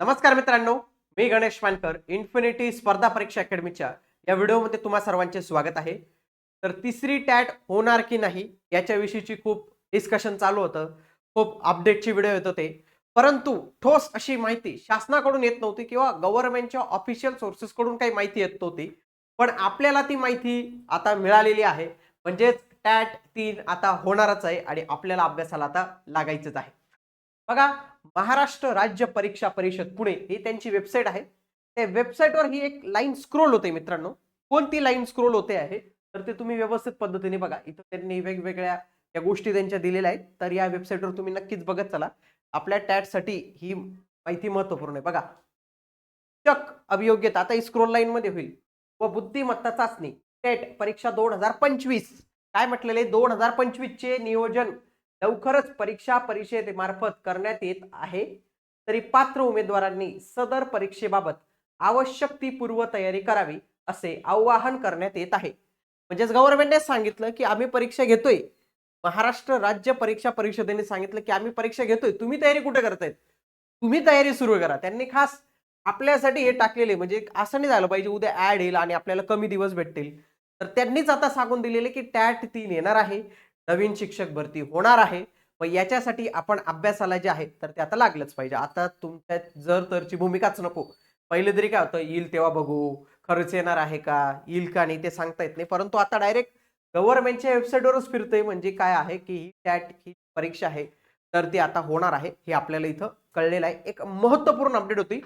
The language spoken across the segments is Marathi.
नमस्कार मित्रांनो मी गणेश मानकर इन्फिनिटी स्पर्धा परीक्षा अकॅडमीच्या या व्हिडिओमध्ये तुम्हा सर्वांचे स्वागत आहे. तर तिसरी टॅट होणार की नाही याच्याविषयीची खूप डिस्कशन चालू होतं खूप अपडेटची व्हिडिओ येत होते. परंतु ठोस अशी माहिती शासनाकडून येत नव्हती किंवा गव्हर्नमेंटच्या ऑफिशियल सोर्सेसकडून काही माहिती येत नव्हती. पण आपल्याला ती माहिती आता मिळालेली आहे. म्हणजेच टॅट तीन आता होणारच आहे आणि आपल्याला अभ्यासाला आता लागायचंच आहे. बघा महाराष्ट्र राज्य परीक्षा परिषद पुणे ही त्यांची वेबसाईट आहे. त्या वेबसाईटवर ही एक लाईन स्क्रोल होते मित्रांनो. कोणती लाईन स्क्रोल होते आहे? तर ते तुम्ही व्यवस्थित पद्धतीने बघा. इथं त्यांनी वेगवेगळ्या या गोष्टी त्यांच्या दिलेल्या आहेत तर या वेबसाईटवर तुम्ही नक्कीच बघत चला. आपल्या टॅटसाठी ही माहिती महत्त्वपूर्ण आहे. बघा. चक अभियोग्यता आता ही स्क्रोल लाईनमध्ये होईल. व बुद्धिमत्ता चाचणी टेट परीक्षा दोन हजार पंचवीस. काय म्हटलेले? दोन हजार पंचवीस चे नियोजन. लवकरच परीक्षा परिषदेमार्फत करण्यात येत आहे. तरी पात्र उमेदवारांनी सदर परीक्षेबाबत आवश्यक ती पूर्वतयारी करावी असे आवाहन करण्यात येत आहे. म्हणजेच गव्हर्नमेंटने सांगितलं की आम्ही परीक्षा घेतोय. महाराष्ट्र राज्य परीक्षा परिषदेने सांगितलं की आम्ही परीक्षा घेतोय. तुम्ही तयारी कुठे करतायत? तुम्ही तयारी सुरू करा. त्यांनी खास आपल्यासाठी हे टाकलेले म्हणजे असं नाही झालं पाहिजे उद्या ऍड येईल आणि आपल्याला कमी दिवस भेटतील. तर त्यांनीच आता सांगून दिलेले की टॅट तीन येणार आहे. नवीन शिक्षक भरती होणार आहे. व याच्यासाठी आपण अभ्यासाला जे आहे तर ते आता लागलंच पाहिजे. आता तुमच्यात जर तरची भूमिकाच नको. पहिले तरी काय होतं येईल तेव्हा बघू. खर्च येणार आहे का? येईल का नाही ते सांगता येत नाही. परंतु आता डायरेक्ट गव्हर्नमेंटच्या वेबसाईटवरच फिरतंय. म्हणजे काय आहे की ही टॅट ही परीक्षा आहे. तर ती आता होणार आहे. हे आपल्याला इथं कळलेलं आहे. एक महत्त्वपूर्ण अपडेट होती.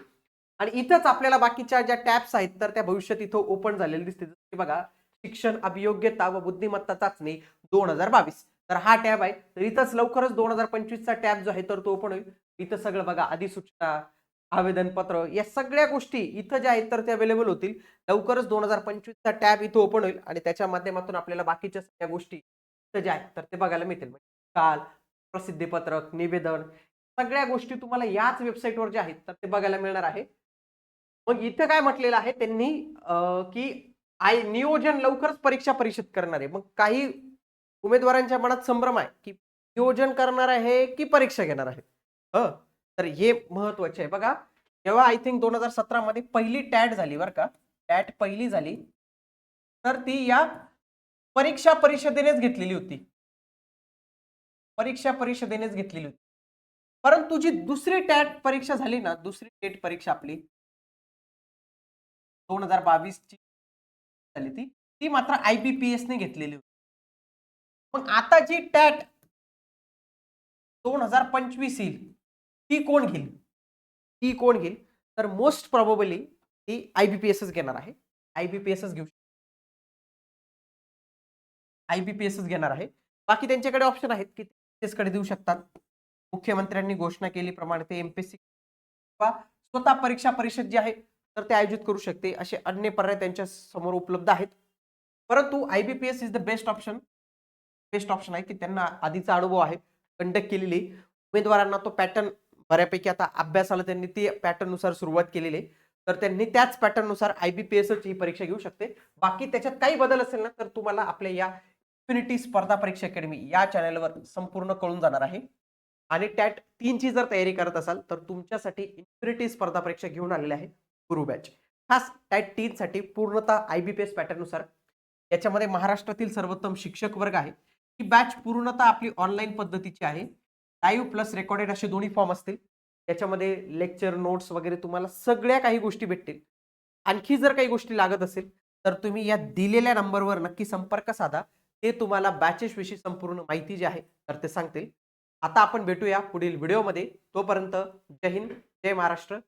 आणि इथंच आपल्याला बाकीच्या ज्या टॅब्स आहेत तर त्या भविष्यात इथं ओपन झालेले दिसते. की बघा शिक्षण अभियोग्यता व बुद्धिमत्ता चाचणी. दोन हजार बावीस. तर हा टॅब आहे. तर इथंच लवकरच दोन हजार पंचवीसचा टॅब जो आहे तर तो ओपन होईल. इथं सगळं बघा अधिसूचना आवेदनपत्र या सगळ्या गोष्टी इथं ज्या आहेत तर ते अवेलेबल होतील. लवकरच दोन हजार पंचवीसचा टॅब इथं ओपन होईल आणि त्याच्या माध्यमातून आपल्याला बाकीच्या सगळ्या गोष्टी इथं ज्या आहेत तर ते बघायला मिळतील. म्हणजे काल प्रसिद्धीपत्रक निवेदन सगळ्या गोष्टी तुम्हाला याच वेबसाईटवर ज्या आहेत तर ते बघायला मिळणार आहे. मग इथं काय म्हटलेलं आहे त्यांनी की आय नियोजन लवकरच परीक्षा परिषद करणार आहे. मग काही उमेदवारांच्या मनात संभ्रम आहे की नियोजन करणार आहे की परीक्षा घेणार आहे? ह तर हे महत्त्वाचे आहे. बघा जेव्हा आय थिंक दोन हजार सतरा मध्ये पहिली टॅट झाली बरं का टॅट पहिली झाली तर ती या परीक्षा परिषदेनेच घेतलेली होती. परीक्षा परिषदेनेच घेतलेली होती. परंतु जी दुसरी टॅट परीक्षा झाली ना दुसरी टेट परीक्षा आपली दोन हजार बावीस ची झाली ती ती मात्र आयबीपीएस ने घेतलेली होती. मग आता जी टॅट दोन हजार पंचवीस येईल ती कोण घेईल? ती कोण घेईल? तर मोस्ट प्रॉबेबली ती आयबीपीएसच घेणार आहे. आयबीपीएसच घेऊ आयबीपीएसच घेणार आहे. बाकी त्यांच्याकडे ऑप्शन आहेत की ते कडे देऊ शकतात. मुख्यमंत्र्यांनी घोषणा केलीप्रमाणे ते एमपीएससी किंवा स्वतः परीक्षा परिषद जी आहे तर ते आयोजित करू शकते. असे अन्य पर्याय त्यांच्यासमोर उपलब्ध आहेत. परंतु IBPS is the best option best option आहे की त्यांना आधीचा अनुभव आहे कंडक्ट केलेली. उमेदवारांना तो पॅटर्न बऱ्यापैकी आता अभ्यासाला त्यांनी ते पॅटर्ननुसार सुरुवात केलेली आहे. तर त्यांनी त्याच पॅटर्न पी आयबीपीएस ही परीक्षा घेऊ शकते. बाकी त्याच्यात काही बदल असेल ना तर तुम्हाला आपल्या या इन्फिनिटी स्पर्धा परीक्षा अकॅडमी या चॅनलवर संपूर्ण कळून जाणार आहे. आणि टॅट तीनची जर तयारी करत असाल तर तुमच्यासाठी इन्फिनिटी स्पर्धा परीक्षा घेऊन आलेली आहे गुरु बॅच खास टॅट तीनसाठी पूर्णतः आय पूर्णतः आयबीपीएस पॅटर्ननुसार. याच्यामध्ये महाराष्ट्रातील सर्वोत्तम शिक्षक वर्ग आहे. ही बॅच पूर्णतः आपली ऑनलाईन पद्धतीची आहे. लाईव्ह प्लस रेकॉर्डेड असे दोन्ही फॉर्म असतील. त्याच्यामध्ये लेक्चर नोट्स वगैरे तुम्हाला सगळ्या काही गोष्टी भेटतील. आणखी जर काही गोष्टी लागत असेल तर तुम्ही या दिलेल्या नंबरवर नक्की संपर्क साधा. ते तुम्हाला बॅचेस विषयी संपूर्ण माहिती जी आहे तर ते सांगतील. आता आपण भेटूया पुढील व्हिडिओमध्ये तोपर्यंत जय हिंद जय महाराष्ट्र.